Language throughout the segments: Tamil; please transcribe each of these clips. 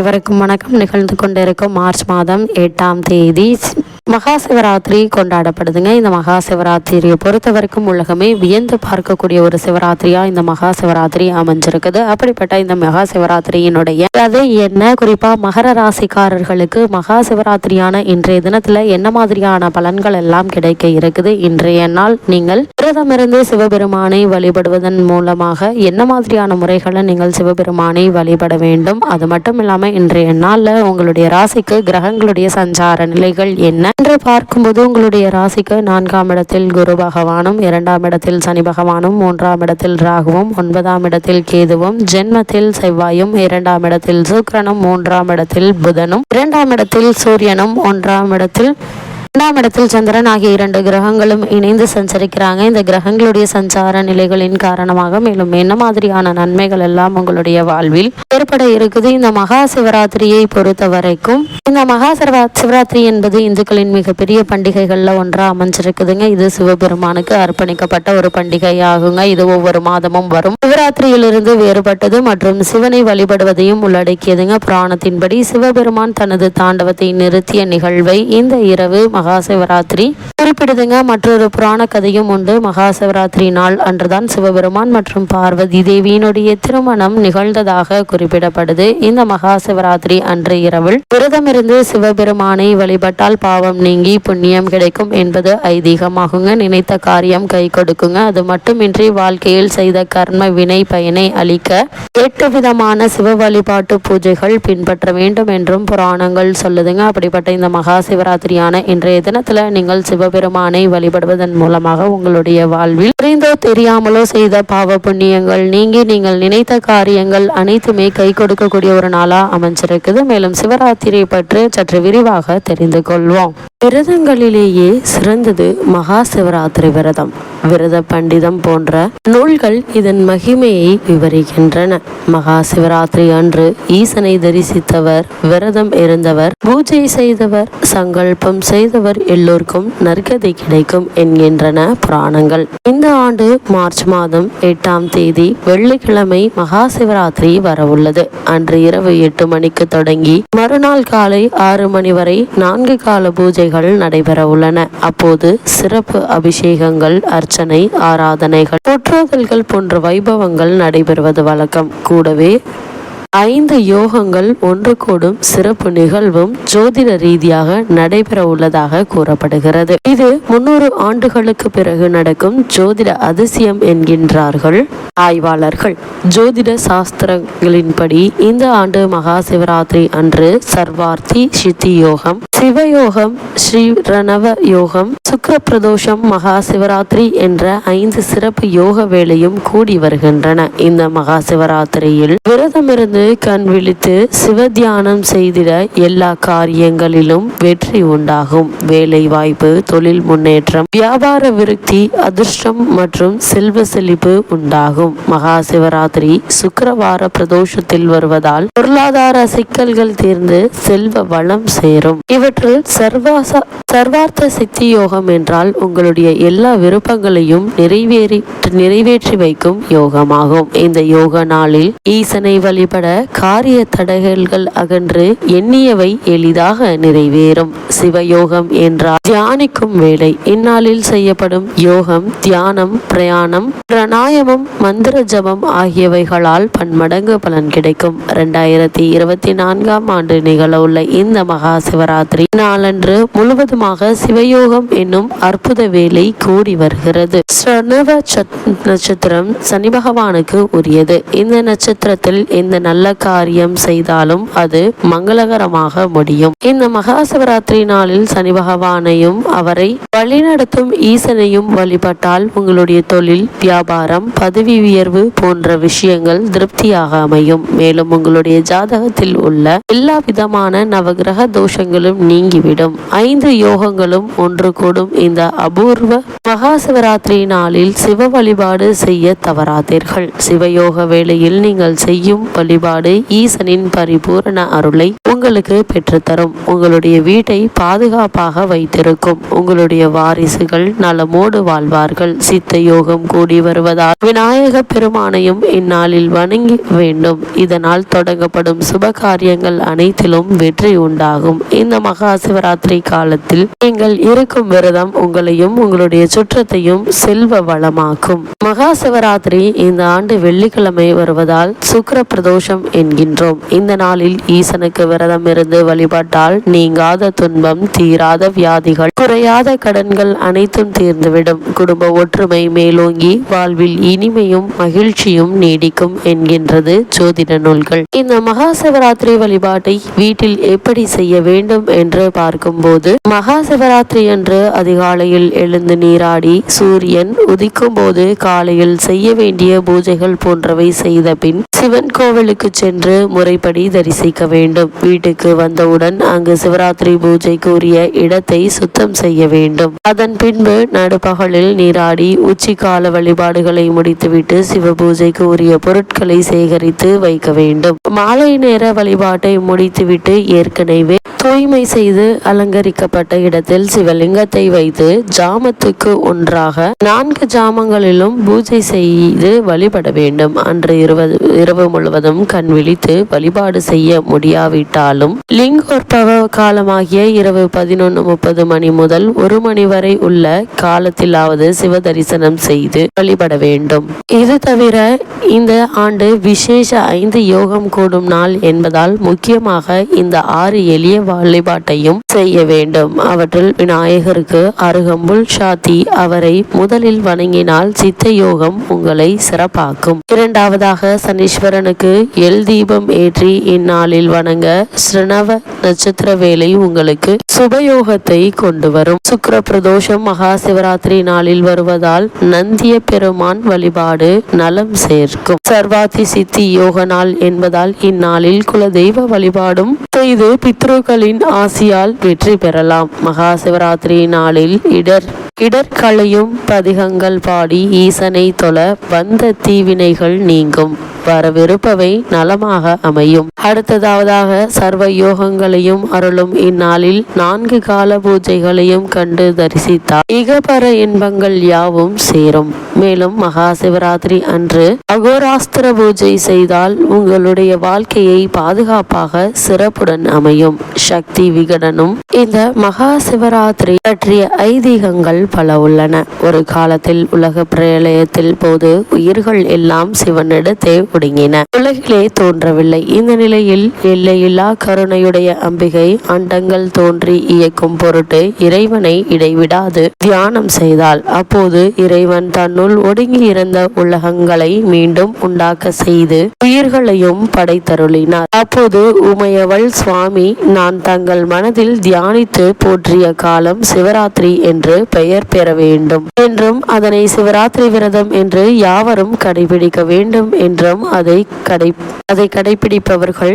அனைவருக்கும் வணக்கம். நிகழ்ந்து கொண்டிருக்கும் மார்ச் மாதம் எட்டாம் தேதி மகா சிவராத்திரி கொண்டாடப்படுதுங்க. இந்த மகா சிவராத்திரியை பொறுத்த வரைக்கும் உலகமே வியந்து பார்க்கக்கூடிய ஒரு சிவராத்திரியாக இந்த மகா சிவராத்திரி அமைஞ்சிருக்குது. அப்படிப்பட்ட இந்த மகா சிவராத்திரியினுடைய அது என்ன? குறிப்பாக மகர ராசிக்காரர்களுக்கு மகா சிவராத்திரியான இன்றைய தினத்தில் என்ன மாதிரியான பலன்கள் எல்லாம் கிடைக்க இருக்குது? இன்றைய நாள் நீங்கள் விரதமிருந்து சிவபெருமானை வழிபடுவதன் மூலமாக என்ன மாதிரியான முறைகளை நீங்கள் சிவபெருமானை வழிபட வேண்டும்? அது மட்டும் இல்லாமல் இன்றைய நாளில் உங்களுடைய ராசிக்கு கிரகங்களுடைய சஞ்சார நிலைகள் என்ன? என்று பார்க்கும்போது உங்களுடைய ராசிக்கு நான்காம் இடத்தில் குரு பகவானும் இரண்டாம் இடத்தில் சனி பகவானும் மூன்றாம் இடத்தில் ராகுவும் ஒன்பதாம் இடத்தில் கேதுவும் ஜென்மத்தில் செவ்வாயும் இரண்டாம் இடத்தில் சுக்கரனும் மூன்றாம் இடத்தில் புதனும் இரண்டாம் இடத்தில் சூரியனும் ஒன்றாம் இடத்தில் இரண்டாம் இடத்தில் சந்திரன் ஆகிய இரண்டு கிரகங்களும் இணைந்து சஞ்சரிக்கிறாங்க. இந்த கிரகங்களுடைய சஞ்சார நிலைகளின் காரணமாக மேலும் என்ன மாதிரியான நன்மைகள் எல்லாம் உங்களுடைய வாழ்வில் ஏற்பட இருக்குது? இந்த மகா சிவராத்திரியை பொறுத்த வரைக்கும் இந்த மகா சிவரா சிவராத்திரி என்பது இந்துக்களின் மிகப்பெரிய பண்டிகைகள்ல ஒன்றா அமைஞ்சிருக்குதுங்க. இது சிவபெருமானுக்கு அர்ப்பணிக்கப்பட்ட ஒரு பண்டிகை ஆகுங்க இது ஒவ்வொரு மாதமும் வரும். சிவராத்திரியிலிருந்து வேறுபட்டது மற்றும் சிவனை வழிபடுவதையும் உள்ளடக்கியதுங்க. புராணத்தின்படி சிவபெருமான் தனது தாண்டவத்தை நிறுத்திய நிகழ்வை இந்த இரவு மகா சிவராத்திரி குறிப்பிடுதுங்க மற்றொரு புராண கதையும் உண்டு. மகா சிவராத்திரி நாள் அன்றுதான் சிவபெருமான் மற்றும் பார்வதி தேவியினுடைய திருமணம் நிகழ்ந்ததாக குறிப்பிடப்படுது. இந்த மகா சிவராத்திரி அன்று இரவில் விரதமிருந்து சிவபெருமானை வழிபட்டால் பாவம் நீங்கி புண்ணியம் கிடைக்கும் என்பது ஐதீகமாகுங்க. நினைத்த காரியம் கை கொடுக்குங்க. அது மட்டுமின்றி வாழ்க்கையில் செய்த கர்ம வினை பயனை அளிக்க எட்டு விதமான சிவ வழிபாட்டு பூஜைகள் பின்பற்ற வேண்டும் என்றும் புராணங்கள் சொல்லுதுங்க. அப்படிப்பட்ட இந்த மகா சிவராத்திரியான இன்றைய தினத்துல நீங்கள் சிவபெருமானை வழிபடுவதன் மூலமாக உங்களுடைய வாழ்வில் தெரிந்தோ தெரியாமலோ செய்த பாவ புண்ணியங்கள் நீங்கி நீங்கள் நினைத்த காரியங்கள் அனைத்துமே கை கொடுக்கக்கூடிய ஒரு நாளா அமைஞ்சிருக்குது. மேலும் சிவராத்திரியை பற்றி சற்று விரிவாக தெரிந்து கொள்வோம். விரதங்களிலேயே சிறந்தது மகா சிவராத்திரி விரதம். விரத பண்டிதம் போன்ற நூல்கள் இதன் மகிமையை விவரிக்கின்றன. மகா சிவராத்திரி அன்று ஈசனை தரிசித்தவர் விரதம் இருந்தவர் பூஜை செய்தவர் சங்கல்பம் செய்தவர் எல்லோருக்கும் நற்கதை கிடைக்கும் என்கின்றன புராணங்கள். இந்த ஆண்டு மார்ச் மாதம் எட்டாம் தேதி வெள்ளிக்கிழமை மகா சிவராத்திரி வரவுள்ளது. அன்று இரவு எட்டு மணிக்கு தொடங்கி மறுநாள் காலை ஆறு மணி வரை நான்கு கால பூஜைகள் நடைபெற உள்ளன அப்போது சிறப்பு அபிஷேகங்கள் அர்ச்சனை ஆராதனைகள் போற்றுதல்கள் போன்ற வைபவங்கள் நடைபெறுவது வழக்கம். கூடவே ஐந்து யோகங்கள் ஒன்று கூடும் சிறப்பு நிகழ்வும் ஜோதிட ரீதியாக நடைபெற உள்ளதாக கூறப்படுகிறது. இது முன்னூறு ஆண்டுகளுக்கு பிறகு நடக்கும் ஜோதிட அதிசயம் என்கின்றார்கள். ஆய்வாளர்கள் ஜோதிட சாஸ்திரங்களின்படி இந்த ஆண்டு மகா சிவராத்திரி அன்று சர்வார்த்தி சித்தி யோகம் சிவயோகம் ஸ்ரீ ரணவ யோகம் சுக்கர பிரதோஷம் மகா சிவராத்திரி என்ற ஐந்து சிறப்பு யோக வேளையும் கூடி வருகின்றன. இந்த மகா சிவராத்திரியில் விரதமிருந்து கண் விழித்து சிவ தியானம் செய்திட எல்லா காரியங்களிலும் வெற்றி உண்டாகும். வேலை வாய்ப்பு தொழில் முன்னேற்றம் வியாபார விருத்தி அதிர்ஷ்டம் மற்றும் செல்வ செழிப்பு உண்டாகும். மகா சிவராத்திரி சுக்கரவார பிரதோஷத்தில் வருவதால் பொருளாதார சிக்கல்கள் தீர்ந்து செல்வ வளம் சேரும். இவற்றில் சர்வாச சர்வார்த்த சித்தி யோகம் என்றால் உங்களுடைய எல்லா விருப்பங்களையும் நிறைவேறி நிறைவேற்றி வைக்கும் யோகமாகும். இந்த யோக நாளில் ஈசனை வழிபட காரிய தடைகள்கள் அகன்று எண்ணியவை எளிதாக நிறைவேறும். சிவயோகம் என்றால் தியானிக்கும் வேலை. இந்நாளில் செய்யப்படும் யோகம் தியானம் பிரயாணம் பிரணாயமம் மந்திர ஜபம் ஆகியவைகளால் பன்மடங்கு பலன் கிடைக்கும். இரண்டாயிரத்தி இருபத்தி நான்காம் ஆண்டு நிகழவுள்ள இந்த மகா சிவராத்திரி நாளன்று முழுவதுமாக சிவயோகம் என்னும் அற்புத வேலை கூடி வருகிறது. நட்சத்திரம் சனி பகவானுக்கு உரியது. இந்த நட்சத்திரத்தில் இந்த நல்ல காரியம் செய்தாலும் அது மங்களகரமாக முடியும். இந்த மகா சிவராத்திரி நாளில் சனி பகவானையும் அவரை வழிநடத்தும் ஈசனையும் வழிபட்டால் உங்களுடைய தொழில் வியாபாரம் பதவி உயர்வு போன்ற விஷயங்கள் திருப்தியாக அமையும். மேலும் உங்களுடைய ஜாதகத்தில் உள்ள எல்லா விதமான நவகிரக தோஷங்களும் நீங்கிவிடும். ஐந்து யோகங்களும் ஒன்று கூடும். இந்த அபூர்வ மகா சிவராத்திரி நாளில் சிவ வழிபாடு செய்ய தவறாதீர்கள். சிவயோக வேளையில் நீங்கள் செய்யும் வழிபாடு வழிபாடு ஈசனின் பரிபூரண அருளை உங்களுக்கு பெற்றுத்தரும். உங்களுடைய வீட்டை பாதுகாப்பாக வைத்திருக்கும். உங்களுடைய வாரிசுகள் நலமோடு வாழ்வார்கள். சித்த யோகம் கூடி வருவதால் விநாயக பெருமானையும் இந்நாளில் வணங்கி வேண்டும். இதனால் தொடங்கப்படும் சுப காரியங்கள் அனைத்திலும் வெற்றி உண்டாகும். இந்த மகா சிவராத்திரி காலத்தில் நீங்கள் இருக்கும் விரதம் உங்களையும் உங்களுடைய சுற்றத்தையும் செல்வ வளமாக்கும். மகா சிவராத்திரி இந்த ஆண்டு வெள்ளிக்கிழமை வருவதால் சுக்கர பிரதோஷம் என்கின்றோம். இந்த நாளில் ஈசனுக்கு விரதம் இருந்து வழிபட்டால் நீங்காத துன்பம் தீராத வியாதிகள் குறையாத கடன்கள் அனைத்தும் தீர்ந்துவிடும். குடும்ப ஒற்றுமை மேலோங்கி வாழ்வில் இனிமையும் மகிழ்ச்சியும் நீடிக்கும் என்கின்றது ஜோதிட நூல்கள். இந்த மகா சிவராத்திரி வழிபாட்டை வீட்டில் எப்படி செய்ய வேண்டும் என்று பார்க்கும்போது மகா சிவராத்திரி அன்று அதிகாலையில் எழுந்து நீராடி சூரியன் உதிக்கும் போது காலையில் செய்ய வேண்டிய பூஜைகள் போன்றவை செய்த பின் சிவன் கோவிலுக்கு சென்று முறைப்படி தரிசிக்க வேண்டும். வீட்டுக்கு வந்தவுடன் அங்கு சிவராத்திரி பூஜைக்கு உரிய இடத்தை சுத்தம் செய்ய வேண்டும். அதன் பின்பு நடுப்பகலில் நீராடி உச்சிக்கால வழிபாடுகளை முடித்துவிட்டு சிவ பூஜைக்கு உரிய பொருட்களை சேகரித்து வைக்க வேண்டும். மாலை நேர வழிபாட்டை முடித்துவிட்டு ஏற்கனவே தூய்மை செய்து அலங்கரிக்கப்பட்ட இடத்தில் சிவலிங்கத்தை வைத்து ஜாமத்துக்கு ஒன்றாக நான்கு ஜாமங்களிலும் பூஜை செய்து வழிபட வேண்டும். அன்று இருபது இரவு முழுவதும் கண் விழித்து வழிபாடு செய்ய முடியாவிட்டாலும் லிங்கோற்பவ காலமாகிய இரவு பதினொன்று முப்பது மணி முதல் ஒரு மணி வரை உள்ள காலத்திலாவது சிவ தரிசனம் செய்து வழிபட வேண்டும். இது தவிர இந்த ஆண்டு விசேஷ ஐந்து யோகம் கூடும் நாள் என்பதால் முக்கியமாக இந்த ஆறு எளிய வழிபாட்டையும் செய்ய வேண்டும். அவற்றில் விநாயகருக்கு அருகம்புல் சாத்தி அவரை முதலில் வணங்கினால் சித்த யோகம் உங்களை சிறப்பாக்கும். இரண்டாவதாக சனீஸ்வரனுக்கு எல் தீபம் ஏற்றி இந்நாளில் வணங்க ஸ்ரணவ நட்சத்திர வேலை உங்களுக்கு சுபயோகத்தை கொண்டு வரும். சுக்கிர பிரதோஷம் மகா சிவராத்திரி நாளில் வருவதால் நந்திய பெருமான் வழிபாடு நலம் சேர்க்கும். சர்வாதி சித்தி யோக நாள் என்பதால் இந்நாளில் குலதெய்வ வழிபாடும் செய்து பித்ருக்களின் ஆசியால் வெற்றி பெறலாம். மகா சிவராத்திரி நாளில் இடர் இடர்களையும் பதிகங்கள் பாடி ஈசனை தொல வந்த தீவினைகள் நீங்கும். வரவிருப்பவை நலமாக அமையும். அடுத்ததாவதாக சர்வ யோகங்களையும் அருளும் இந்நாளில் நான்கு கால பூஜைகளையும் கண்டு தரிசித்தார். இகபர இன்பங்கள் யாவும் சேரும். மேலும் மகா சிவராத்திரி அன்று அகோராஸ்திர பூஜை செய்தால் உங்களுடைய வாழ்க்கையை பாதுகாப்பாக சிறப்புடன் அமையும். சக்தி விகடனும் இந்த மகா சிவராத்திரி பற்றிய ஐதீகங்கள் பல உள்ளன. ஒரு காலத்தில் உலக பிரளயத்தில் போது உயிர்கள் எல்லாம் சிவனிடத்தே ஒடுங்கின உலகிலே தோன்றவில்லை. இந்த நிலையில் எல்லையில்லா கருணையுடைய அம்பிகை அண்டங்கள் தோன்றி இயக்கும் பொருட்டு இறைவனை இடைவிடாது. தியானம் செய்தாள் அப்போது இறைவன் தன்னுள் ஒடுங்கி இருந்த உலகங்களை மீண்டும் உண்டாக்க செய்து உயிர்களையும் படைத்தருளினார். அப்போது உமையவள் சுவாமி நான் தங்கள் மனதில் தியானித்து போற்றிய காலம் சிவராத்திரி என்று பெயர் பெற வேண்டும். என்றும் அதனை சிவராத்திரி விரதம் என்று யாவரும் கடைபிடிக்க வேண்டும் என்றும் அதை கடை அதை கடைபிடிப்பவர்கள்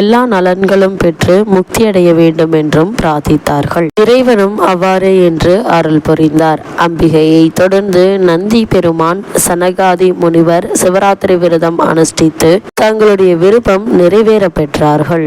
எல்லா நலன்களும் பெற்று முக்தியடைய வேண்டும் என்றும் பிரார்த்தித்தார்கள். இறைவனும் அவ்வாறே என்று அருள் புரிந்தார். அம்பிகையை தொடர்ந்து நந்தி பெருமான் சனகாதி முனிவர் சிவராத்திரி விரதம் அனுஷ்டித்து தங்களுடைய விருப்பம் நிறைவேற பெற்றார்கள்.